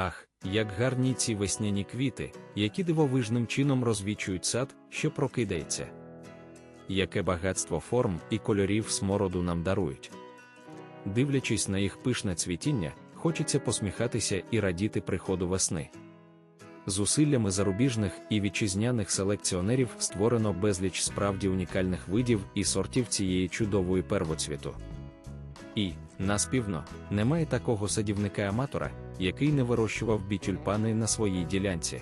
Ах, як гарні ці весняні квіти, які дивовижним чином розвічують сад, що прокидається. Яке багатство форм і кольорів смороду нам дарують. Дивлячись на їх пишне цвітіння, хочеться посміхатися і радіти приходу весни. Зусиллями зарубіжних і вітчизняних селекціонерів створено безліч справді унікальних видів і сортів цієї чудової первоцвіту. І, наспівно, немає такого садівника-аматора, який не вирощував бі тюльпани на своїй ділянці.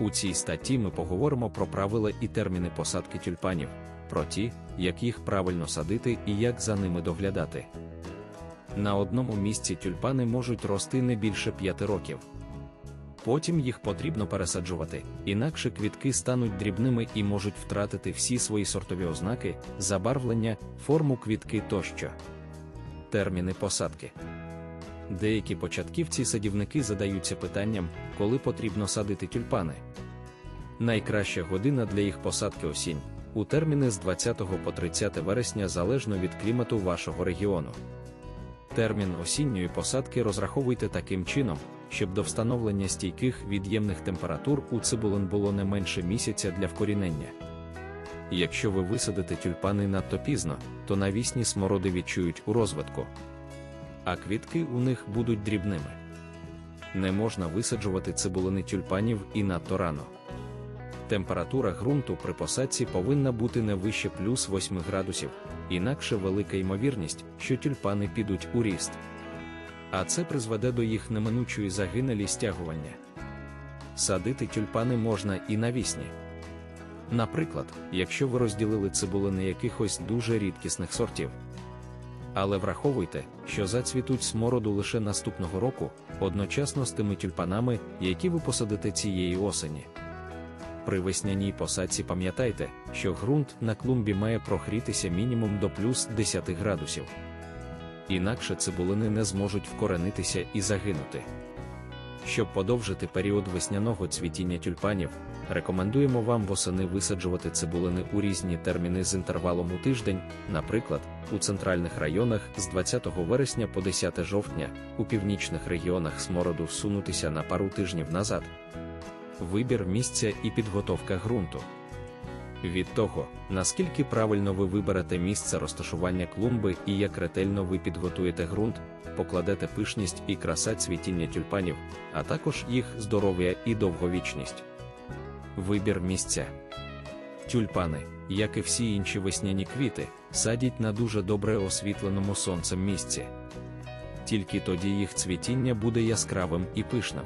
У цій статті ми поговоримо про правила і терміни посадки тюльпанів, про ті, як їх правильно садити і як за ними доглядати. На одному місці тюльпани можуть рости не більше 5 років. Потім їх потрібно пересаджувати, інакше квітки стануть дрібними і можуть втратити всі свої сортові ознаки, забарвлення, форму квітки тощо. Терміни посадки. Деякі початківці садівники задаються питанням, коли потрібно садити тюльпани. Найкраща година для їх посадки осінь у терміни з 20 по 30 вересня залежно від клімату вашого регіону. Термін осінньої посадки розраховуйте таким чином, щоб до встановлення стійких від'ємних температур у цибулин було не менше місяця для вкорінення. Якщо ви висадите тюльпани надто пізно, то навісні смороди відчують у розвитку. А квітки у них будуть дрібними. Не можна висаджувати цибулини тюльпанів і надто рано. Температура ґрунту при посадці повинна бути не вище плюс 8 градусів, інакше велика ймовірність, що тюльпани підуть у ріст. А це призведе до їх неминучої загинелі стягування. Садити тюльпани можна і навісні. Наприклад, якщо ви розділили цибулини якихось дуже рідкісних сортів. Але враховуйте, що зацвітуть смороду лише наступного року, одночасно з тими тюльпанами, які ви посадите цієї осені. При весняній посадці пам'ятайте, що ґрунт на клумбі має прохрітися мінімум до плюс 10 градусів. Інакше цибулини не зможуть вкоренитися і загинути. Щоб подовжити період весняного цвітіння тюльпанів, рекомендуємо вам восени висаджувати цибулини у різні терміни з інтервалом у тиждень, наприклад, у центральних районах з 20 вересня по 10 жовтня, у північних регіонах смороду всунутися на пару тижнів назад. Вибір місця і підготовка ґрунту. Від того, наскільки правильно ви виберете місце розташування клумби і як ретельно ви підготуєте ґрунт, покладете пишність і краса цвітіння тюльпанів, а також їх здоров'я і довговічність. Вибір місця. Тюльпани, як і всі інші весняні квіти, садять на дуже добре освітленому сонцем місці. Тільки тоді їх цвітіння буде яскравим і пишним.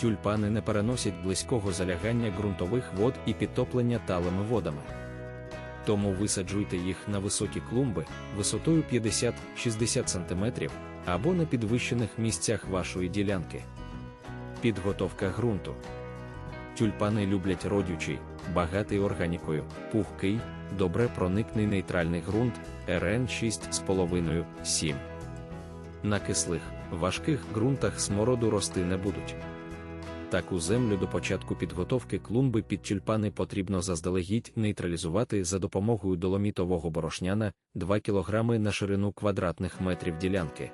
Тюльпани не переносять близького залягання ґрунтових вод і підтоплення талими водами. Тому висаджуйте їх на високі клумби висотою 50-60 см або на підвищених місцях вашої ділянки. Підготовка ґрунту. Тюльпани люблять родючий, багатий органікою, пухкий, добре проникний нейтральний ґрунт РН 6,5-7. На кислих, важких ґрунтах смороду рости не будуть. Таку землю до початку підготовки клумби під тюльпани потрібно заздалегідь нейтралізувати за допомогою доломітового борошняна 2 кг на ширину квадратних метрів ділянки.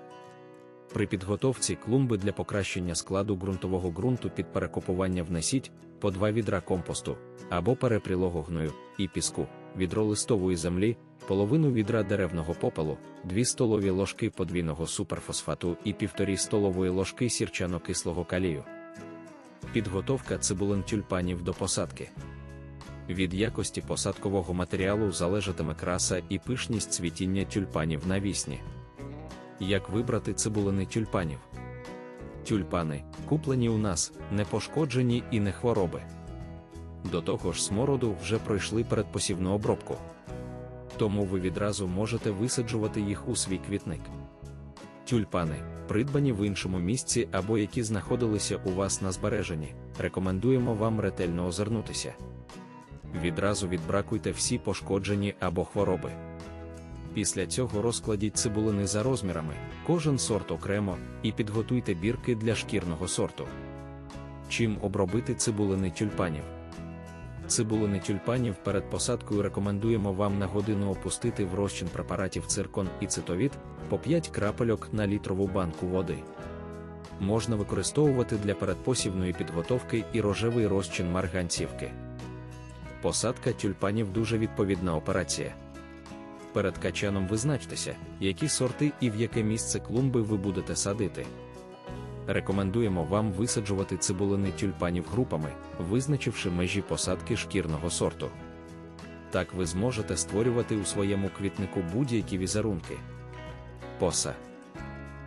При підготовці клумби для покращення складу ґрунтового ґрунту під перекопування внесіть по 2 відра компосту або перепрілого гною і піску, відро листової землі, половину відра деревного попелу, 2 столові ложки подвійного суперфосфату і 1,5 столової ложки сірчано-кислого калію. Підготовка цибулин тюльпанів до посадки. Від якості посадкового матеріалу залежатиме краса і пишність цвітіння тюльпанів навісні. Як вибрати цибулини тюльпанів? Тюльпани, куплені у нас, не пошкоджені і не хвороби. До того ж, смороду вже пройшли передпосівну обробку. Тому ви відразу можете висаджувати їх у свій квітник. Тюльпани, придбані в іншому місці або які знаходилися у вас на збереженні, рекомендуємо вам ретельно озирнутися. Відразу відбракуйте всі пошкоджені або хвороби. Після цього розкладіть цибулини за розмірами, кожен сорт окремо, і підготуйте бірки для шкірного сорту. Чим обробити цибулини тюльпанів? Цибулини тюльпанів перед посадкою рекомендуємо вам на годину опустити в розчин препаратів циркон і цитовіт по 5 крапельок на літрову банку води. можна використовувати для передпосівної підготовки і рожевий розчин марганцівки. Посадка тюльпанів дуже відповідна операція. Перед качаном визначтеся, які сорти і в яке місце клумби ви будете садити. Рекомендуємо вам висаджувати цибулини тюльпанів групами, визначивши межі посадки шкірного сорту. Так ви зможете створювати у своєму квітнику будь-які візерунки. Поса